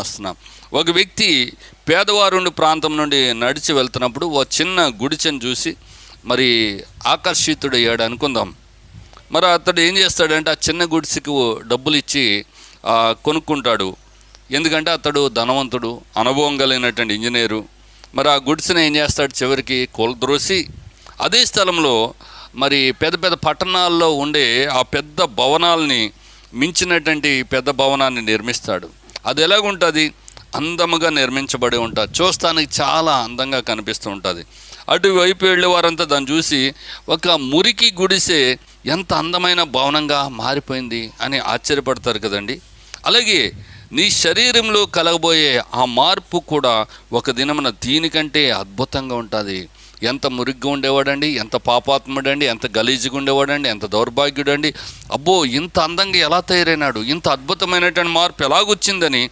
వస్తున్నాం. ఒక వ్యక్తి పేదవారుండి ప్రాంతం నుండి నడిచి వెళ్తున్నప్పుడు ఓ చిన్న గుడిచెను చూసి మరి ఆకర్షితుడయ్యాడు అనుకుందాం. మరి అతడు ఏం చేస్తాడంటే ఆ చిన్న గుడిసెకు డబ్బులు ఇచ్చి కొనుక్కుంటాడు. ఎందుకంటే అతడు ధనవంతుడు అనుభవం కలిగినటువంటి ఇంజనీరు. మరి ఆ గుడిసెను ఏం చేస్తాడు చివరికి? కూలద్రోసి. అదే స్థలంలో మరి పెద్ద పెద్ద పట్టణాల్లో ఉండే ఆ పెద్ద భవనాల్ని మించినటువంటి పెద్ద భవనాన్ని నిర్మిస్తాడు. అది ఎలాగుంటుంది? అందముగా నిర్మించబడి ఉంటుంది. చూస్తానికి చాలా అందంగా కనిపిస్తూ ఉంటుంది. అటువైపు వెళ్ళే వారంతా దాన్ని చూసి ఒక మురికి గుడిసే ఎంత అందమైన భవనంగా మారిపోయింది అని ఆశ్చర్యపడతారు కదండి. అలాగే నీ శరీరంలో కలగబోయే ఆ మార్పు కూడా ఒక దినమున దీనికంటే అద్భుతంగా ఉంటుంది. ఎంత మురిగ్గా ఉండేవాడండి ఎంత పాపాత్ముడండి ఎంత గలీజుగా ఉండేవాడండి ఎంత దౌర్భాగ్యుడండి. అబ్బో ఇంత అందంగా ఎలా తయారైనాడు ఇంత అద్భుతమైనటువంటి మార్పు ఎలాగొచ్చిందని